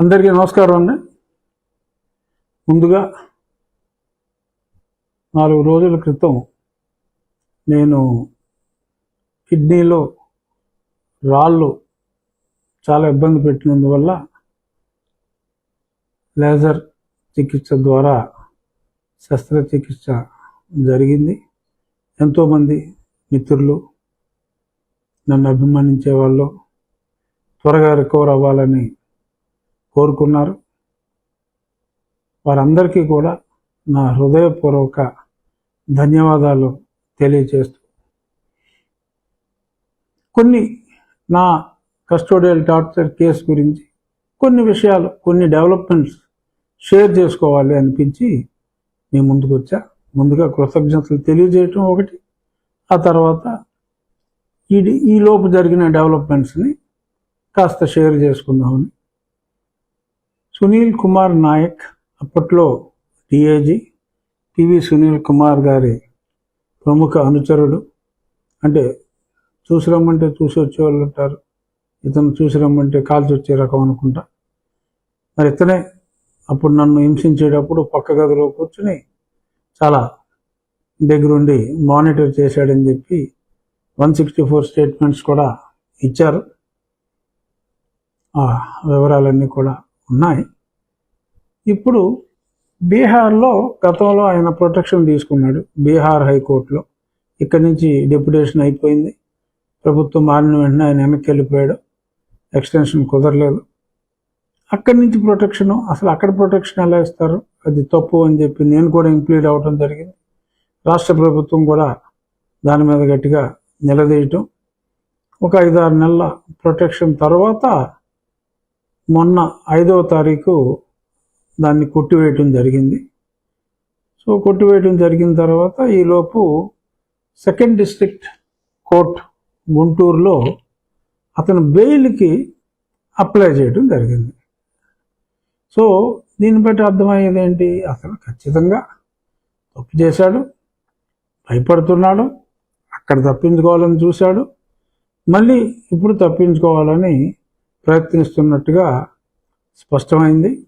అందరికీ నమస్కారం అండి. ముందుగా నాలుగు రోజుల క్రితం నేను కిడ్నీలో రాళ్ళు చాలా ఇబ్బంది పెట్టినందువల్ల లేజర్ చికిత్స ద్వారా శస్త్రచికిత్స జరిగింది. ఎంతోమంది మిత్రులు నన్ను అభిమానించే వాళ్ళు త్వరగా రికవర్ అవ్వాలని కోరుకున్నారు. వారందరికీ కూడా నా హృదయపూర్వక ధన్యవాదాలు తెలియజేస్తూ. కొన్ని నా కస్టోడియల్ టార్చర్ కేసు గురించి కొన్ని విషయాలు కొన్ని డెవలప్మెంట్స్ షేర్ చేసుకోవాలి అనిపించి మీ ముందుకు వచ్చా. ముందుగా కృతజ్ఞతలు తెలియజేయటం ఒకటి. ఆ తర్వాత ఈ ఈ లోపు జరిగిన డెవలప్మెంట్స్ని కాస్త షేర్ చేసుకుందామని సునీల్ కుమార్ నాయక్ అప్పట్లో డిఐజీ పివి సునీల్ కుమార్ గారి ప్రముఖ అనుచరుడు అంటే చూసి రమ్మంటే చూసి వచ్చేవాళ్ళు ఉంటారు. ఇతను చూసి రమ్మంటే కాల్చి వచ్చే రకం అనుకుంటా. మరి ఇతనే అప్పుడు నన్ను హింసించేటప్పుడు పక్క గదిలో కూర్చుని చాలా దగ్గరుండి మానిటర్ చేశాడని చెప్పి వన్ సిక్స్టీ ఫోర్ స్టేట్మెంట్స్ కూడా ఇచ్చారు. ఆ వివరాలన్నీ కూడా ఉన్నాయి. ఇప్పుడు బీహార్లో గతంలో ఆయన ప్రొటెక్షన్ తీసుకున్నాడు బీహార్ హైకోర్టులో. ఇక్కడి నుంచి డెప్యుటేషన్ అయిపోయింది. ప్రభుత్వం మారిన వెంటనే ఆయన వెనక్కి వెళ్ళిపోయాడు. ఎక్స్టెన్షన్ కుదరలేదు. అక్కడి నుంచి ప్రొటెక్షన్ అసలు అక్కడ ప్రొటెక్షన్ ఎలా ఇస్తారు? అది తప్పు అని చెప్పి నేను కూడా ఇంప్లీడ్ అవ్వడం జరిగింది. రాష్ట్ర ప్రభుత్వం కూడా దాని మీద గట్టిగా నిలదీయటం. ఒక ఐదారు నెలల ప్రొటెక్షన్ తర్వాత మొన్న ఐదవ తారీఖు దాన్ని కొట్టివేయటం జరిగింది. సో కొట్టివేయటం జరిగిన తర్వాత ఈలోపు సెకండ్ డిస్ట్రిక్ట్ కోర్ట్ గుంటూరులో అతను బెయిల్కి అప్లై చేయడం జరిగింది. సో దీన్ని బట్టి అర్థమయ్యేది ఏంటి? అతను ఖచ్చితంగా తప్పు చేశాడు భయపడుతున్నాడు అక్కడ తప్పించుకోవాలని చూశాడు మళ్ళీ ఇప్పుడు తప్పించుకోవాలని ప్రయత్నిస్తున్నట్టుగా స్పష్టమైంది.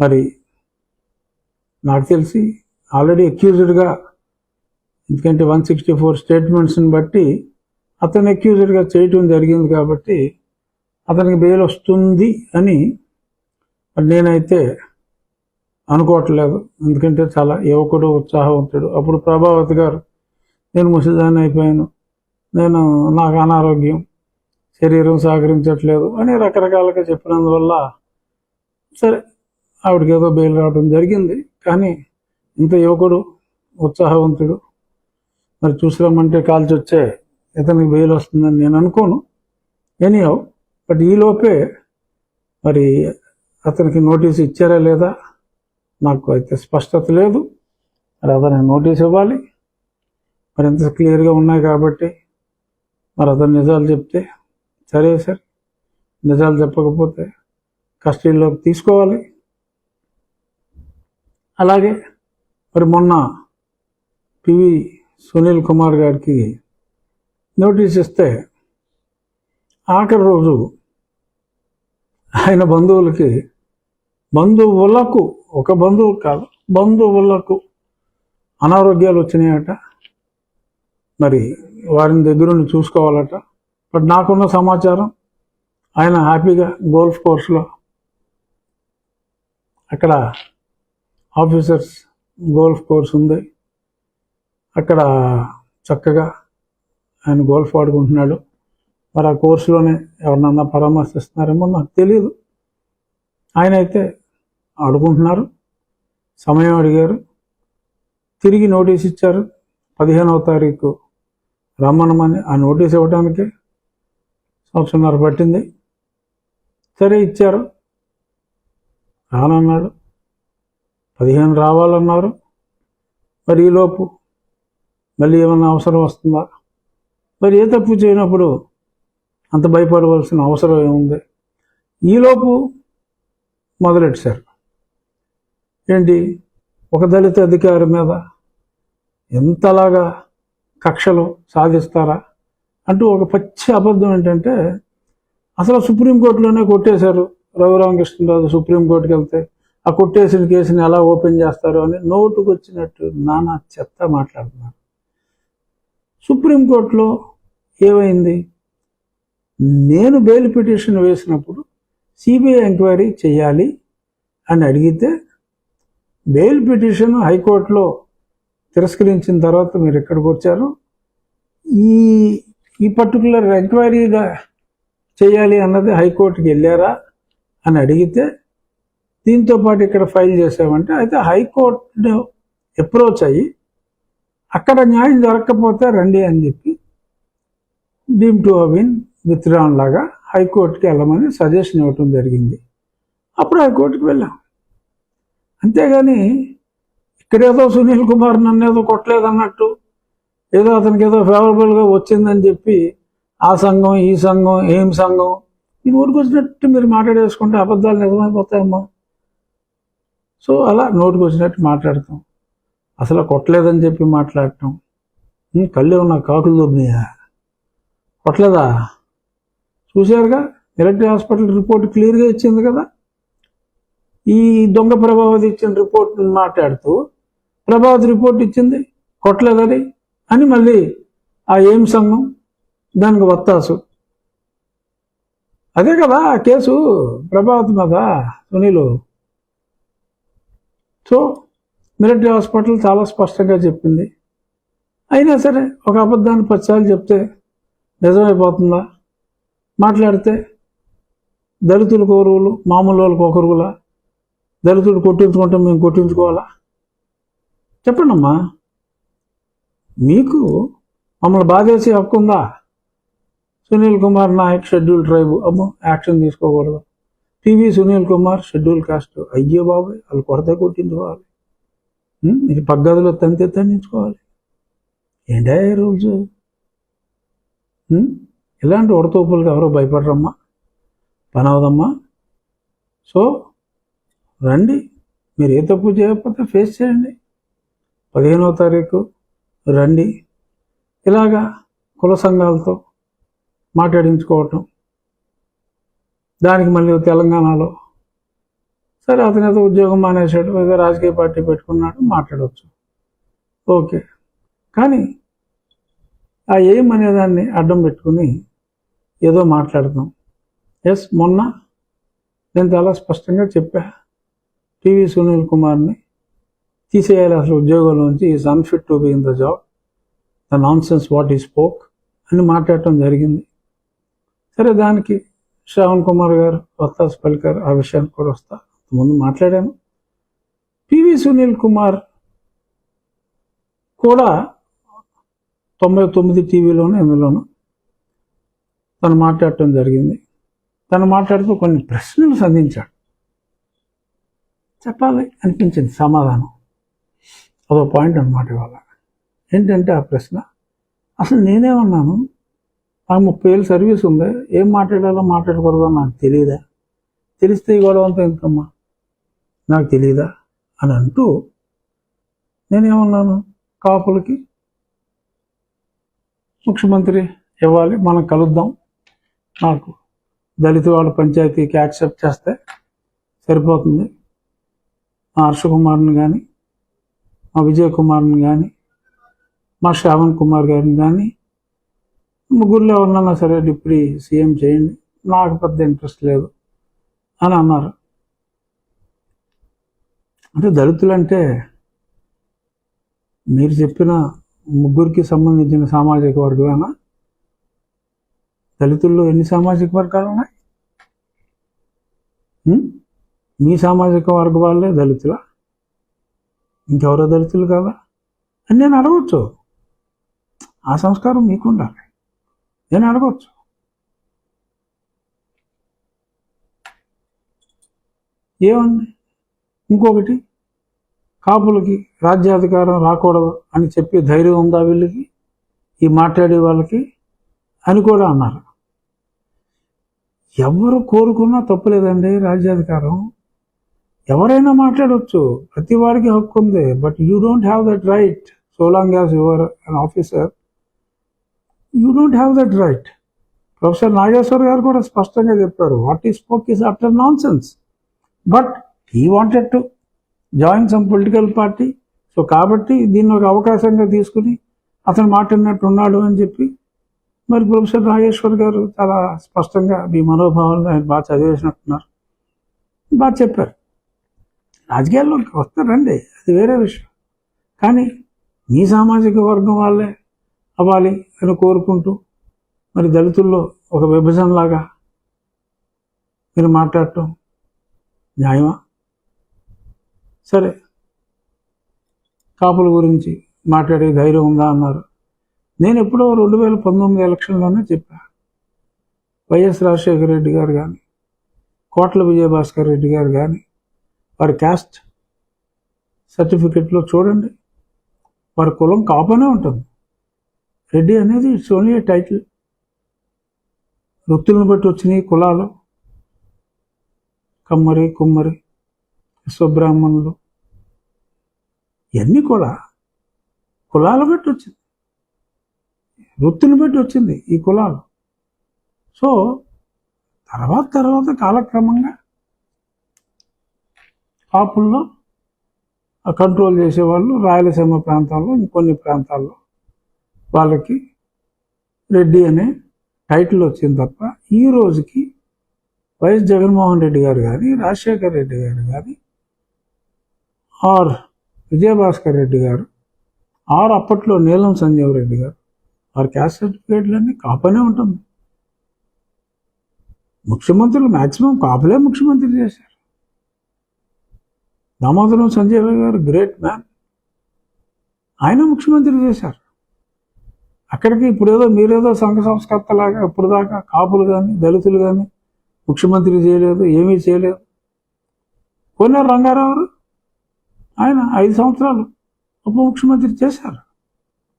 మరి నాకు తెలిసి ఆల్రెడీ అక్యూజ్డ్గా ఎందుకంటే వన్ సిక్స్టీ ఫోర్ స్టేట్మెంట్స్ని బట్టి అతను అక్యూజ్డ్గా చేయటం జరిగింది కాబట్టి అతనికి బెయిల్ వస్తుంది అని నేనైతే అనుకోవట్లేదు. ఎందుకంటే చాలా యువకుడు ఉత్సాహవంతుడు. అప్పుడు ప్రభావతి గారు నేను ముసలిదాన్ని అయిపోయాను. నేను నాకు అనారోగ్యం. శరీరం సహకరించట్లేదు అని రకరకాలుగా చెప్పినందువల్ల సరే ఆవిడకి ఏదో బెయిల్ రావడం జరిగింది. కానీ ఇంత యువకుడు ఉత్సాహవంతుడు మరి చూసిరామంటే కాల్చి వచ్చే ఇతనికి బెయిల్ వస్తుందని నేను అనుకోను. ఎనీహౌ బట్ ఈలోపే మరి అతనికి నోటీస్ ఇచ్చారా లేదా నాకు అయితే స్పష్టత లేదు. మరి అతనికి నోటీస్ ఇవ్వాలి. మరి ఎంత క్లియర్గా ఉన్నాయి కాబట్టి మరి అతను నిజాలు చెప్తే సరే సార్ నిజాలు చెప్పకపోతే కస్టడీలోకి తీసుకోవాలి. అలాగే మరి మొన్న పివి సునీల్ కుమార్ గారికి నోటీస్ ఇస్తే ఆఖరి రోజు ఆయన బంధువులకి బంధువులకు ఒక బంధువు కాదు బంధువులకు అనారోగ్యాలు వచ్చినాయట. మరి వారిని దగ్గరుండి చూసుకోవాలట. బట్ నాకున్న సమాచారం ఆయన హ్యాపీగా గోల్ఫ్ కోర్స్లో అక్కడ ఆఫీసర్స్ గోల్ఫ్ కోర్స్ ఉంది. అక్కడ చక్కగా ఆయన గోల్ఫ్ ఆడుకుంటున్నాడు. మరి ఆ కోర్సులోనే ఎవరినన్నా పరామర్శిస్తున్నారేమో నాకు తెలియదు ఆయన అయితే ఆడుకుంటున్నారు. సమయం అడిగారు. తిరిగి నోటీస్ ఇచ్చారు. పదిహేనవ తారీఖు రమ్మనమని ఆ నోటీస్ ఇవ్వడానికి సంవత్సరంన్నర పట్టింది. సరే ఇచ్చారు. రానన్నాడు. పదిహేను రావాలన్నారు. మరి ఈలోపు మళ్ళీ ఏమన్నా అవసరం వస్తుందా? మరి ఏ తప్పు చేయనప్పుడు అంత భయపడవలసిన అవసరం ఏముంది? ఈలోపు మొదలెట్టారు. ఏంటి? ఒక దళిత అధికారి మీద ఎంతలాగా కక్షలు సాధిస్తారా? అంటూ ఒక పచ్చి అబద్ధం ఏంటంటే అసలు సుప్రీంకోర్టులోనే కొట్టేశారు రఘురామకృష్ణరాజు సుప్రీంకోర్టుకి వెళ్తే. ఆ కొట్టేసిన కేసుని ఎలా ఓపెన్ చేస్తారు అని నోటుకు వచ్చినట్టు నానా చెత్త మాట్లాడుతున్నారు. సుప్రీంకోర్టులో ఏమైంది? నేను బెయిల్ పిటిషన్ వేసినప్పుడు సిబిఐ ఎంక్వైరీ చేయాలి అని అడిగితే బెయిల్ పిటిషన్ హైకోర్టులో తిరస్కరించిన తర్వాత మీరు ఎక్కడికి వచ్చారు? ఈ ఈ పర్టికులర్ ఎంక్వైరీగా చేయాలి అన్నది హైకోర్టుకి వెళ్ళారా అని అడిగితే దీంతో పాటు ఇక్కడ ఫైల్ చేసామంటే అయితే హైకోర్టు అప్రోచ్ అయ్యి అక్కడ న్యాయం దొరక్కపోతే రండి అని చెప్పి డీమ్ టు అవిన్ విత్డ్రాన్ లాగా హైకోర్టుకి వెళ్ళమని సజెషన్ ఇవ్వటం జరిగింది. అప్పుడు హైకోర్టుకి వెళ్ళాం. అంతేగాని ఇక్కడేదో సునీల్ కుమార్ నన్ను ఏదో కొట్టలేదన్నట్టు ఏదో అతనికి ఏదో ఫేవరబుల్గా వచ్చిందని చెప్పి ఆ సంఘం ఈ సంఘం ఏం సంఘం ఈ ఊరికి వచ్చినట్టు మీరు మాట్లాడేసుకుంటే అబద్ధాలు నిజమైపోతాయమ్మా. సో అలా నోటికి వచ్చినట్టు మాట్లాడతాం. అసలు కొట్టలేదని చెప్పి మాట్లాడటం. కళ్ళు ఉన్న కాకులు దొబ్బినాయా? కొట్టలేదా? చూశారుగా మిలిటరీ హాస్పిటల్ రిపోర్ట్ క్లియర్గా ఇచ్చింది కదా? ఈ దొంగ ప్రభావతి ఇచ్చిన రిపోర్ట్ మాట్లాడుతూ ప్రభావతి రిపోర్ట్ ఇచ్చింది? కొట్టలేదని? అని మళ్ళీ ఆ ఏం సంఘం దానికి వత్తాసు. అదే కదా ఆ కేసు ప్రభావతి మీద సునీలు. సో మిలిటరీ హాస్పిటల్ చాలా స్పష్టంగా చెప్పింది. అయినా సరే ఒక అబద్ధాన్ని పచ్చాలు చెప్తే నిజమైపోతుందా? మాట్లాడితే దళితులు కోరువులు మామూలు వాళ్ళకి ఒకరులా? దళితుడు కొట్టించుకుంటే మేము కొట్టించుకోవాలా? చెప్పండమ్మా. మీకు మమ్మల్ని బాధేసే హక్కు ఉందా? సునీల్ కుమార్ నాయక్ షెడ్యూల్ ట్రైబు అమ్మో యాక్షన్ తీసుకోకూడదు. PV Sunil Kumar schedule caste. అయ్యో బాబాయ్ వాళ్ళు కొరత కొట్టించుకోవాలి. ఉం? ఇది పగ్గదిలో తంతి తండించుకోవాలి. ఏంటా రూల్స్? ఇలాంటి ఉడతూపులకు ఎవరో భయపడరమ్మా? పని అవదమ్మా. సో రండి. మీరు ఏ తప్పు చేయకపోతే ఫేస్ చేయండి. పదిహేనవ తారీఖు రండి. ఇలాగా కుల సంఘాలతో మాట్లాడించుకోవటం. దానికి మళ్ళీ తెలంగాణలో సరే అతని ఏదో ఉద్యోగం మానేశాడు ఏదో రాజకీయ పార్టీ పెట్టుకున్నాడు మాట్లాడవచ్చు ఓకే. కానీ ఆ ఏం అనేదాన్ని అడ్డం పెట్టుకుని ఏదో మాట్లాడతాం ఎస్ మొన్న నేను చాలా స్పష్టంగా చెప్పా. టీవీ సునీల్ కుమార్ని తీసేయాలి అసలు ఉద్యోగంలోంచి is unfit to be in the job the nonsense what he spoke అని మాట్లాడటం జరిగింది. సరే దానికి శ్రావణ్ కుమార్ గారు వత్తాస్ పల్కర్ ఆ విషయానికి కూడా వస్తా. ముందు మాట్లాడాను. పివి సునీల్ కుమార్ కూడా తొంభై తొమ్మిది టీవీలోను ఇందులోనూ తను మాట్లాడటం జరిగింది. తను మాట్లాడుతూ కొన్ని ప్రశ్నలు సంధించాడు. చెప్పాలి అనిపించింది సమాధానం. అదో పాయింట్ అనమాట ఇవాళ. ఏంటంటే ఆ ప్రశ్న? అసలు నేనేమన్నాను నాకు ముప్పై ఏళ్ళు సర్వీస్ ఉంది? ఏం మాట్లాడాలో మాట్లాడకూడదో నాకు తెలియదా తెలిస్తే ఈ గొడవ అంతా ఎందుకమ్మా? నాకు తెలియదా అని అంటూ నేనేమన్నాను కాపులకి ముఖ్యమంత్రి ఇవ్వాలి మనం కలుద్దాం. నాకు దళిత వాళ్ళ పంచాయతీకి యాక్సెప్ట్ చేస్తే సరిపోతుంది. మా హర్షకుమార్ని కానీ మా విజయ్ కుమార్ని కానీ మా శ్రావణ్ కుమార్ గారిని కానీ ముగ్గురులో ఉన్నా సరే డిప్యూటీ సీఎం చేయండి. నాకు పెద్ద ఇంట్రెస్ట్ లేదు అని అన్నారు. అంటే దళితులంటే మీరు చెప్పిన ముగ్గురికి సంబంధించిన సామాజిక వర్గమేనా దళితుల్లో ఎన్ని సామాజిక వర్గాలు ఉన్నాయి? మీ సామాజిక వర్గ వాళ్ళే దళితులా? ఇంకెవరో దళితులు కదా అని నేను అడగచ్చు. ఆ సంస్కారం మీకు ఉండాలి నేను అడగచ్చు. ఏముంది? ఇంకొకటి కాపులకి రాజ్యాధికారం రాకూడదు అని చెప్పి ధైర్యం ఉందా వీళ్ళకి? ఈ మాట్లాడే వాళ్ళకి? అని కూడా అన్నారు. ఎవరు కోరుకున్నా తప్పులేదండి రాజ్యాధికారం. ఎవరైనా మాట్లాడవచ్చు ప్రతి వారికి హక్కు ఉంది. But you don't have that right so long as your an officer you don't have that right professor Nageshwar garu కూడా స్పష్టంగా చెప్పారు. What he spoke is utter nonsense but he wanted to join some political party so కాబట్టి దీన్ని ఒక అవకాశంగా తీసుకుని అతను మాట్లాడినట్టు ఉన్నాడు అని చెప్పి మరి ప్రొఫెసర్ నాగేశ్వర్ గారు చాలా స్పష్టంగా మీ మనోభావాలను ఆయన బాగా చదివేసినట్టున్నారు. బాగా చెప్పారు. రాజకీయాల్లోకి వస్తారండి. అది వేరే విషయం. కానీ మీ సామాజిక వర్గం వాళ్ళే అవ్వాలి అని కోరుకుంటూ మరి దళితుల్లో ఒక విభజనలాగా మీరు మాట్లాడటం న్యాయమా? సరే. కాపుల గురించి మాట్లాడే ధైర్యం ఉందా అన్నారు. నేను ఎప్పుడో రెండు వేల పంతొమ్మిది ఎలక్షన్లోనే చెప్పా. వైఎస్ రాజశేఖర రెడ్డి గారు కానీ కోట్ల విజయభాస్కర్ రెడ్డి గారు కానీ వారి క్యాస్ట్ సర్టిఫికెట్లో చూడండి. వారి కులం కాపనే ఉంటుంది. రెడ్డి అనేది ఇట్స్ ఓన్లీ ఏ టైటిల్. వృత్తులను బట్టి వచ్చినాయి కులాలు. కమ్మరి కుమ్మరి విశ్వబ్రాహ్మణులు ఇవన్నీ కూడా కులాలు బట్టి వచ్చింది. వృత్తిని బట్టి వచ్చింది ఈ కులాలు. సో తర్వాత తర్వాత కాలక్రమంగా కాపుల్లో కంట్రోల్ చేసేవాళ్ళు రాయలసీమ ప్రాంతాల్లో ఇంకొన్ని ప్రాంతాల్లో. వాళ్ళకి రెడ్డి అనే టైటిల్ వచ్చింది తప్ప ఈ రోజుకి వైఎస్ జగన్మోహన్ రెడ్డి గారు కానీ రాజశేఖర్ రెడ్డి గారు కానీ ఆర్ విజయభాస్కర్ రెడ్డి గారు ఆర్ అప్పట్లో నీలం సంజీవ్ రెడ్డి గారు వారి క్యాస్ట్ సర్టిఫికేట్లన్నీ కాపనే ఉంటుంది. ముఖ్యమంత్రులు మ్యాక్సిమం కాపులే ముఖ్యమంత్రి చేశారు. దామోదరం సంజయ్ గారు గ్రేట్ మ్యాన్. ఆయన ముఖ్యమంత్రి చేశారు. అక్కడికి ఇప్పుడేదో మీరేదో సంఘ సంస్కర్తలాగా ఇప్పుడు దాకా కాపులు కానీ దళితులు కానీ ముఖ్యమంత్రి చేయలేదు ఏమీ చేయలేదు. కోనేరు రంగారావు ఆయన ఐదు సంవత్సరాలు ఉప ముఖ్యమంత్రి చేశారు.